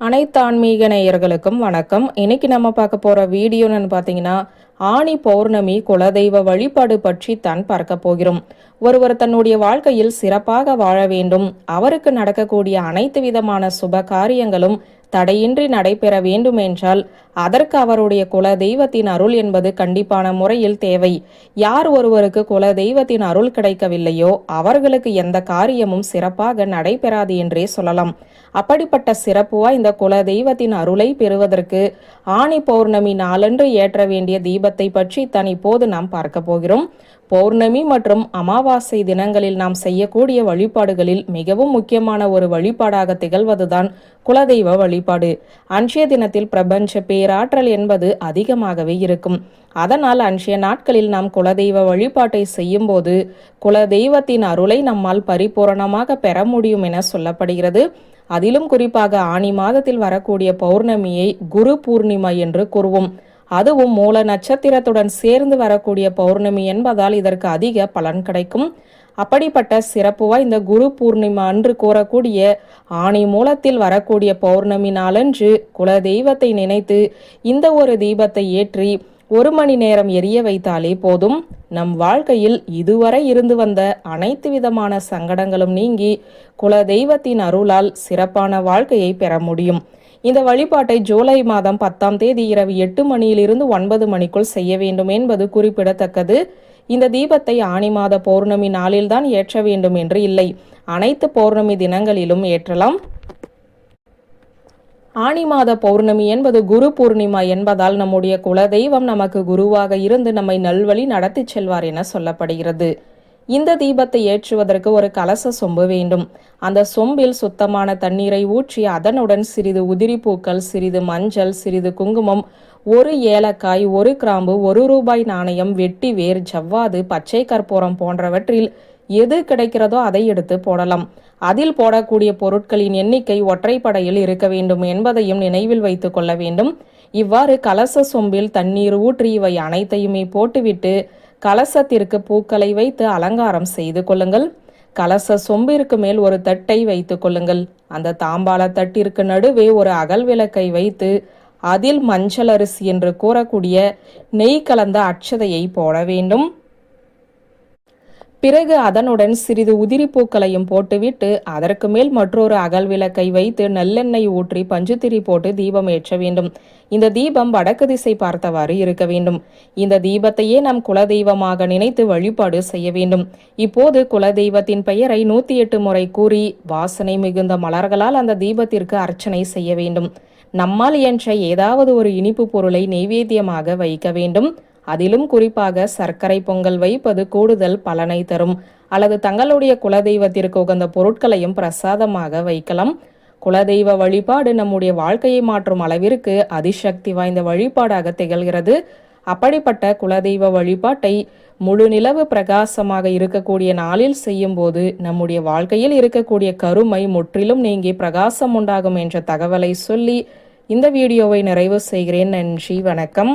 அனைத்து ஆன்மீக நேயர்களுக்கும் வணக்கம். இன்னைக்கு நம்ம பார்க்க போற வீடியோன்னு பார்த்தீங்கன்னா ஆணி பௌர்ணமி குலதெய்வ வழிபாடு பற்றி தான் பார்க்க போகிறோம். ஒருவர் தன்னுடைய வாழ்க்கையில் சிறப்பாக வாழ வேண்டும். அவருக்கு நடக்கக்கூடிய அனைத்து விதமான சுப காரியங்களும் தடையின்றி நடைபெற வேண்டும் என்றால் அதற்கு அவருடைய குல தெய்வத்தின் அருள் என்பது கண்டிப்பான முறையில் தேவை. யார் ஒருவருக்கு குல தெய்வத்தின் அருள் கிடைக்கவில்லையோ அவர்களுக்கு எந்த காரியமும் சிறப்பாக நடைபெறாது என்றே சொல்லலாம். அப்படிப்பட்ட சிறப்பு வாய்ந்த குல தெய்வத்தின் அருளை பெறுவதற்கு ஆணி பௌர்ணமி நாளன்று ஏற்ற வேண்டிய தீப தீபத்தை பற்றி தான் இப்போது நாம் பார்க்க போகிறோம். பௌர்ணமி மற்றும் அமாவாசை தினங்களில் நாம் செய்யக்கூடிய வழிபாடுகளில் மிகவும் முக்கியமான ஒரு வழிபாடாக திகழ்வதுதான் குலதெய்வ வழிபாடு. அன்றைய தினத்தில் பிரபஞ்ச பேராற்றல் என்பது அதிகமாகவே இருக்கும். அதனால் அன்றைய நாட்களில் நாம் குலதெய்வ வழிபாட்டை செய்யும்போது குலதெய்வத்தின் அருளை நம்மால் பரிபூரணமாக பெற முடியும் என சொல்லப்படுகிறது. அதிலும் குறிப்பாக ஆணி மாதத்தில் வரக்கூடிய பௌர்ணமியை குரு பூர்ணிமா என்று கூறுவோம். அதுவும் மூல நட்சத்திரத்துடன் சேர்ந்து வரக்கூடிய பௌர்ணமி என்பதால் இதற்கு அதிக பலன் கிடைக்கும். அப்படிப்பட்ட சிறப்பு வாய்ந்த குரு பூர்ணிமா அன்று கூறக்கூடிய ஆணி மூலத்தில் வரக்கூடிய பௌர்ணமி நாளன்று குல தெய்வத்தை நினைத்து இந்த ஒரு தீபத்தை ஏற்றி ஒரு மணி நேரம் எரிய வைத்தாலே போதும். நம் வாழ்க்கையில் இதுவரை இருந்து வந்த அனைத்து விதமான சங்கடங்களும் நீங்கி குல தெய்வத்தின் அருளால் சிறப்பான வாழ்க்கையை பெற முடியும். இந்த வழிபாட்டை ஜூலை மாதம் பத்தாம் தேதி இரவு எட்டு மணியிலிருந்து ஒன்பது மணிக்குள் செய்ய வேண்டும் என்பது குறிப்பிடத்தக்கது. இந்த தீபத்தை ஆணி மாத பௌர்ணமி நாளில்தான் ஏற்ற வேண்டும் என்று இல்லை. அனைத்து பௌர்ணமி தினங்களிலும் ஏற்றலாம். ஆணி மாத பௌர்ணமி என்பது குரு பூர்ணிமா என்பதால் நம்முடைய குலதெய்வம் நமக்கு குருவாக இருந்து நம்மை நல்வழி நடத்தி செல்வார் என சொல்லப்படுகிறது. இந்த தீபத்தை ஏற்றுவதற்கு ஒரு கலச சொம்பு வேண்டும். அந்த சொம்பில் சுத்தமான தண்ணீரை ஊற்றி அதனுடன் சிறிது உதிரி பூக்கள் சிறிது மஞ்சள் சிறிது குங்குமம் ஒரு ஏலக்காய் ஒரு கிராம்பு ஒரு ரூபாய் நாணயம் வெட்டி வேர் ஜவ்வாது பச்சை கற்பூரம் போன்றவற்றில் எது கிடைக்கிறதோ அதை எடுத்து போடலாம். அதில் போடக்கூடிய பொருட்களின் எண்ணிக்கை ஒற்றைப்படையில் இருக்க வேண்டும் என்பதையும் நினைவில் வைத்துக் கொள்ள வேண்டும். இவ்வாறு கலச சொம்பில் தண்ணீர் ஊற்றி இவை அனைத்தையுமே போட்டுவிட்டு கலசத்திற்கு பூக்களை வைத்து அலங்காரம் செய்து கொள்ளுங்கள். கலச சொம்பிற்கு மேல் ஒரு தட்டை வைத்துக் கொள்ளுங்கள். அந்த தாம்பாள தட்டிற்கு நடுவே ஒரு அகல் விளக்கை வைத்து அதில் மஞ்சள் அரிசி என்று கூறக்கூடிய நெய் கலந்த அட்சதையை போட வேண்டும். பிறகு அதனுடன் சிறிது உதிரி பூக்களையும் போட்டுவிட்டு அதற்கு மேல் மற்றொரு அகல் விளக்கை வைத்து நல்லெண்ணெய் ஊற்றி பஞ்சுத்திரி போட்டு தீபம் ஏற்ற வேண்டும். இந்த தீபம் வடக்கு திசை பார்த்தவாறு இருக்க வேண்டும். இந்த தீபத்தையே நம் குலதெய்வமாக நினைத்து வழிபாடு செய்ய வேண்டும். இப்போது குலதெய்வத்தின் பெயரை நூத்தி எட்டு முறை கூறி வாசனை மிகுந்த மலர்களால் அந்த தீபத்திற்கு அர்ச்சனை செய்ய வேண்டும். நம்மால் என்ற ஏதாவது ஒரு இனிப்பு பொருளை நெய்வேத்தியமாக வைக்க வேண்டும். அதிலும் குறிப்பாக சர்க்கரை பொங்கல் வைப்பது கூடுதல் பலனை தரும். அல்லது தங்களுடைய குலதெய்வத்திற்கு உகந்த பொருட்களையும் பிரசாதமாக வைக்கலாம். குலதெய்வ வழிபாடு நம்முடைய வாழ்க்கையை மாற்றும் அளவிற்கு அதிசக்தி வாய்ந்த வழிபாடாக திகழ்கிறது. அப்படிப்பட்ட குலதெய்வ வழிபாட்டை முழு நிலவு பிரகாசமாக இருக்கக்கூடிய நாளில் செய்யும்போது நம்முடைய வாழ்க்கையில் இருக்கக்கூடிய கருமை முற்றிலும் நீங்கி பிரகாசம் உண்டாகும் என்ற தகவலை சொல்லி இந்த வீடியோவை நிறைவு செய்கிறேன். நன்றி வணக்கம்.